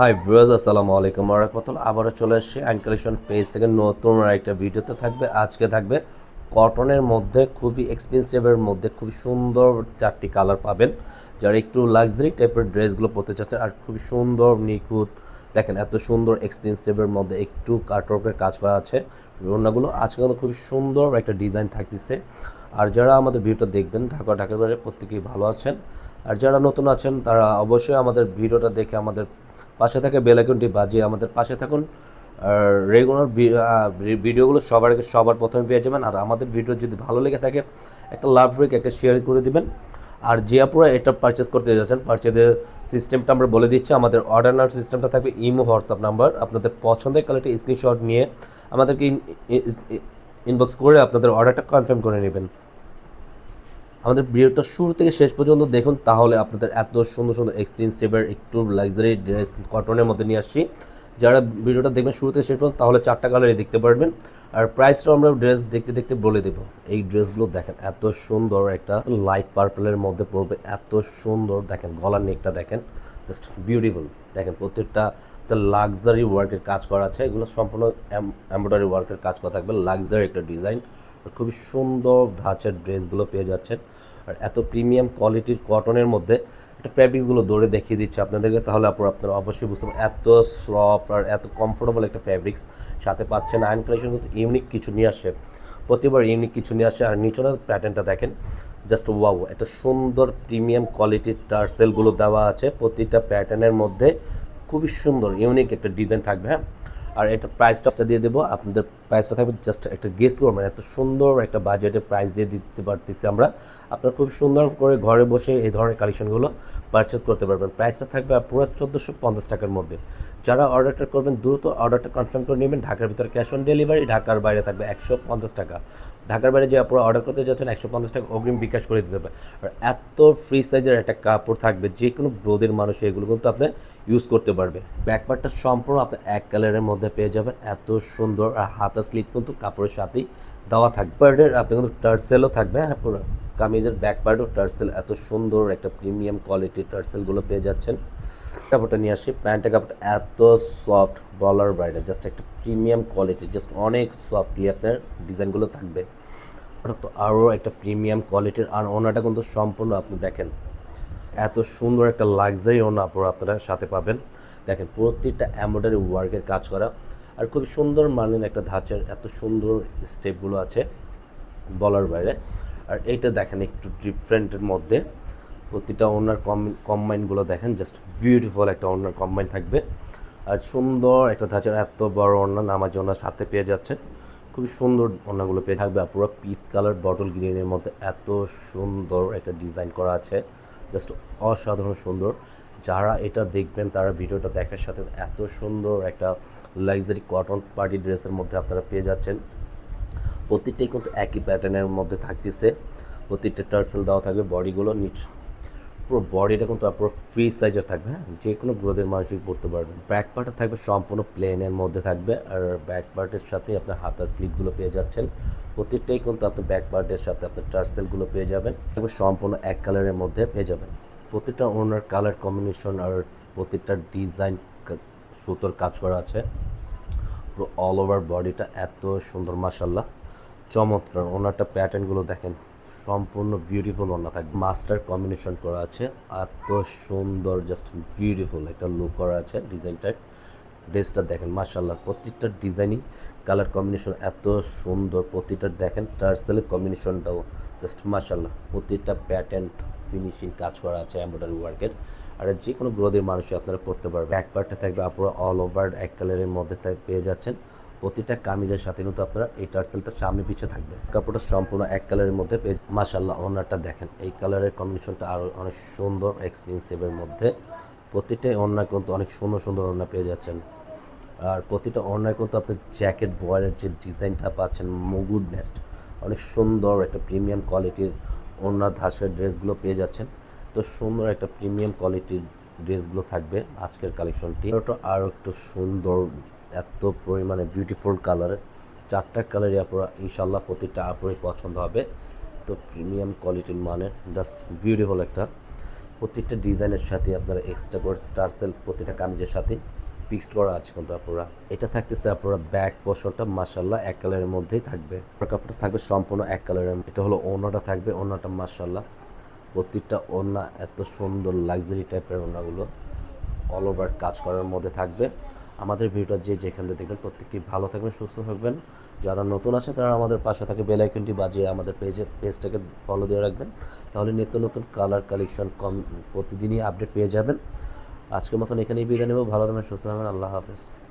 Hi viewers আসসালামু আলাইকুম রাহমাতুল্লাহ আবারও চলে এসেছি অ্যান্ড কালেকশন পেজ থেকে। নতুন আরেকটা ভিডিওতে থাকবে, আজকে থাকবে কটনের মধ্যে, খুবই এক্সপেন্সিভের মধ্যে খুব সুন্দর চারটি কালার পাবেন। যারা একটু লাক্সারি টাইপের ড্রেসগুলো পরতে চাচ্ছেন, আর খুব সুন্দর, নিখুঁত দেখেন, এত সুন্দর এক্সপেন্সিভের মধ্যে একটু কাটওয়ার্কের কাজ করা আছে। রান্নাগুলো আজকে কিন্তু খুবই সুন্দর একটা ডিজাইন থাকতেছে। আর যারা আমাদের ভিডিওটা দেখবেন, ঢাকা, ঢাকার বাইরে প্রত্যেকেই ভালো আছেন। আর যারা নতুন আছেন, তারা অবশ্যই আমাদের ভিডিওটা দেখে আমাদের পাশে থাকে বেল আইকনটি বাজিয়ে আমাদের পাশে থাকুন। আর রেগুলার ভিডিওগুলো সবার সবার প্রথমে পেয়ে যাবেন। আর আমাদের ভিডিও যদি ভালো লেগে থাকে, একটা লাভ রেক একটা শেয়ার করে দিবেন। আর যে আপনারা এটা পারচেস করতে যাচ্ছেন পারচেজের সিস্টেমটা আমরা বলে দিচ্ছি, আমাদের অর্ডার নেওয়ার সিস্টেমটা থাকবে ইমো হোয়াটসঅ্যাপ নাম্বার আপনাদের পছন্দের কালারটি স্ক্রিনশট নিয়ে আমাদেরকে ইনবক্স করে আপনাদের অর্ডারটা কনফার্ম করে নেবেন। আমাদের ভিডিওটা শুরু থেকে শেষ পর্যন্ত দেখুন, তাহলে আপনাদের এত সুন্দর সুন্দর এক্সপেন্সিভের একটু লাক্সারি ড্রেস কটনের মধ্যে নিয়ে আসছি। যারা ভিডিওটা দেখবেন শুরু থেকে শেষ পর্যন্ত, তাহলে চারটা কালারই দেখতে পারবেন। আর প্রাইসটাও আমরা ড্রেস দেখতে দেখতে বলে দেবো। এই ড্রেসগুলো দেখেন, এত সুন্দর একটা লাইট পার্পলের মধ্যে পড়বে, এত সুন্দর। দেখেন, গলার নেকটা দেখেন জাস্ট বিউটিফুল দেখেন, প্রত্যেকটা লাক্সারি ওয়ার্কের কাজ করা আছে। এগুলো সম্পূর্ণ এমব্রয়ডারি ওয়ার্কের কাজ করা থাকবে। লাক্সারি একটা ডিজাইন খুবই সুন্দর ধাঁচের ড্রেসগুলো পেয়ে যাচ্ছেন। আর এত প্রিমিয়াম কোয়ালিটির কটনের মধ্যে একটা ফ্যাব্রিক্সগুলো দৌড়ে দেখিয়ে দিচ্ছে আপনাদেরকে, তাহলে আপনার আপনারা অবশ্যই বুঝতে পারবেন। এত সফট আর এত কমফোর্টেবল একটা ফ্যাব্রিক্স সাথে পাচ্ছেন আয়ন কালেকশন কিন্তু ইউনিক কিছু নিয়ে আসে। প্রতিবার ইউনিক কিছু নিয়ে আসে। আর নিচনের প্যাটার্নটা দেখেন জাস্ট ওয়াও একটা সুন্দর প্রিমিয়াম কোয়ালিটির টার্সেলগুলো দেওয়া আছে। প্রতিটা প্যাটার্নের মধ্যে খুবই সুন্দর ইউনিক একটা ডিজাইন থাকবে হ্যাঁ? আর এটা প্রাইসটা দিয়ে দেবো। আপনাদের প্রাইসটা থাকবে জাস্ট একটা গেস্ট করবেন এত সুন্দর একটা বাজেটে প্রাইস দিয়ে দিতে পারতেছি আমরা। আপনারা খুব সুন্দর করে ঘরে বসে এই ধরনের কালেকশনগুলো পারচেস করতে পারবেন। প্রাইসটা থাকবে পুরো চোদ্দোশো পঞ্চাশ টাকার মধ্যে। যারা অর্ডারটা করবেন, দ্রুত অর্ডারটা কনফার্ম করে নেবেন। ঢাকার ভিতরে ক্যাশ অন ডেলিভারি ঢাকার বাইরে থাকবে একশো পঞ্চাশ টাকা। ঢাকার বাইরে যে আপনারা অর্ডার করতে যাচ্ছেন, একশো পঞ্চাশ টাকা অগ্রিম বিকাশ করে দিতে হবে। আর এত ফ্রি সাইজের একটা কাপড় থাকবে, যে কোনো ব্রোদের মানুষ এগুলো কিন্তু আপনি ইউজ করতে পারবে। ব্যাকপার্টটা সম্পূর্ণ আপনার এক কালারের মধ্যে পেয়ে যাবেন। এত সুন্দর আর হাতা স্লিপ কিন্তু কাপড়ের সাথেই দেওয়া থাকবে। পার্টের আপনি কিন্তু টার্সেলও থাকবে হ্যাঁ? পুরো কামিজের ব্যাক পার্টও টার্সেল এত সুন্দর একটা প্রিমিয়াম কোয়ালিটির টার্সেলগুলো পেয়ে যাচ্ছেন। কাপড়টা নিয়ে আসি। প্যান্টের কাপড়টা এত সফট বলার বাইরে জাস্ট একটা প্রিমিয়াম কোয়ালিটি জাস্ট অনেক সফটলি আপনার ডিজাইনগুলো থাকবে। ওটা তো আরও একটা প্রিমিয়াম কোয়ালিটির আর ওনাটা কিন্তু সম্পূর্ণ আপনি দেখেন। এত সুন্দর একটা লাক্সারি ওনা আপনারা সাথে পাবেন। দেখেন প্রত্যেকটা এমব্রয়ডারি ওয়ার্কের কাজ করা আর খুব সুন্দর মানের একটা ধাঁচের এত সুন্দর স্টেপগুলো আছে বলার বাইরে। আর এইটা দেখেন একটু ডিফারেন্টের মধ্যে। প্রতিটা ওনার কম কম্বাইনগুলো দেখেন জাস্ট বিউটিফুল একটা ওনার কম্বাইন থাকবে। আর সুন্দর একটা ধাঁচের এত বড় ওনার নামাজ ওনার সাথে পেয়ে যাচ্ছেন। খুবই সুন্দর ওনাগুলো পেয়ে থাকবে। আর পুরো পিট কালার বটল গ্রিনের মধ্যে এত সুন্দর একটা ডিজাইন করা আছে। জাস্ট অসাধারণ সুন্দর। যারা এটা দেখবেন, তারা ভিডিওটা দেখার সাথে এত সুন্দর একটা লাক্সারি কটন পার্টি ড্রেসের মধ্যে আপনারা পেয়ে যাচ্ছেন। প্রত্যেকটাই কিন্তু একই প্যাটার্নের মধ্যে থাকতেছে। প্রত্যেকটা টার্সেল দেওয়া থাকবে বডিগুলো নিচ। পুরো বডিটা কিন্তু পুরো ফ্রি সাইজের থাকবে হ্যাঁ? যে কোনো গ্রোদের মানুষই পড়তে পারবেন ব্যাক পার্টটা থাকবে সম্পূর্ণ প্লেনের মধ্যে থাকবে আর ব্যাক পার্টের সাথে আপনার হাতার স্লিপগুলো পেয়ে যাচ্ছেন। প্রত্যেকটাই কিন্তু আপনি ব্যাক পার্টের সাথে আপনার টার্সেলগুলো পেয়ে যাবেন। সম্পূর্ণ এক কালারের মধ্যে পেয়ে যাবেন। প্রত্যেকটা ওনার কালার কম্বিনেশন আর প্রতিটা ডিজাইন সুতোর কাজ করা আছে। পুরো অল ওভার বডিটা এত সুন্দর মাসাল্লাহ চমৎকার। ওনারটা প্যাটার্নগুলো দেখেন, সম্পূর্ণ বিউটিফুল ওনার থাকে মাস্টার কম্বিনেশন করা আছে, এত সুন্দর জাস্ট বিউটিফুল একটা লুক করা আছে ডিজাইনটার ড্রেসটা দেখেন মাসাল্লাহ প্রত্যেকটা ডিজাইনই কালার কম্বিনেশন এত সুন্দর প্রতিটা দেখেন টার্সেলের কম্বিনেশনটাও জাস্ট মাসাল্লাহ প্রতিটা প্যাটার্ন ফিনিশিং কাজ করা আছে এমব্রয়ডারি ওয়ার্কের আর যে কোনো গ্রোদের মানুষই আপনারা পড়তে পারবেন ব্যাক পার্টটা থাকবে, আপনারা অল ওভার এক কালারের মধ্যে পেয়ে যাচ্ছেন। প্রতিটা কামিজের সাথে কিন্তু আপনারা এই টার্সেলটা সামনে পিছিয়ে থাকবে। কাপড়টা সম্পূর্ণ এক কালারের মধ্যে পেয়ে মাসাল্লাহ ওনারটা দেখেন, এই কালারের কম্বিনেশনটা আরও অনেক সুন্দর এক্সপেন্সিভের মধ্যে। প্রতিটা ওড়না কিন্তু অনেক সুন্দর সুন্দর ওড়না পেয়ে যাচ্ছেন। আর প্রতিটা অন্যায় কিন্তু আপনার জ্যাকেট বয়ের যে ডিজাইনটা পাচ্ছেন মগুড নেস্ট, অনেক সুন্দর একটা প্রিমিয়াম কোয়ালিটির ওড়না ধাসের ড্রেসগুলো পেয়ে যাচ্ছেন। তো সুন্দর একটা প্রিমিয়াম কোয়ালিটির ড্রেসগুলো থাকবে আজকের কালেকশনটি। ওটা আরও একটু সুন্দর, এত পরিমাণে বিউটিফুল কালারের চারটা কালারই আপনারা ইনশাল্লাহ প্রতিটা আপনারই পছন্দ হবে। তো প্রিমিয়াম কোয়ালিটির মানে জাস্ট বিউটিফুল একটা প্রত্যেকটা ডিজাইনের সাথে আপনারা এক্সট্রা করে টার্সেল প্রতিটা কামিজের সাথে ফিক্সড করা আছে কিন্তু আপনারা এটা থাকতেছে আপনারা ব্যাক পোর্শনটা মাসাল্লাহ এক কালারের মধ্যেই থাকবে। কাপড়টা থাকবে সম্পূর্ণ এক কালারের এটা হলো ওনাটা থাকবে, ওনাটা মাসাল্লাহ প্রত্যেকটা ওনা এত সুন্দর লাক্সারি টাইপের ওনাগুলো অল ওভার কাজ করার মধ্যে থাকবে। আমাদের ভিডিওটা যে যেখান থেকে দেখবেন প্রত্যেকেই ভালো থাকবেন, সুস্থ থাকবেন। যারা নতুন আছে তারা আমাদের পাশে থাকে বেল আইকনটি বাজিয়ে আমাদের পেজের পেজটাকে ফলো দিয়ে রাখবেন। তাহলে নিত্য নতুন কালার কালেকশন কম, প্রতিদিনই আপডেট পেয়ে যাবেন। আজকের মতন এখানেই বিদায় নেব। ভালো থাকবেন, সুস্থ থাকবেন। আল্লাহ হাফেজ।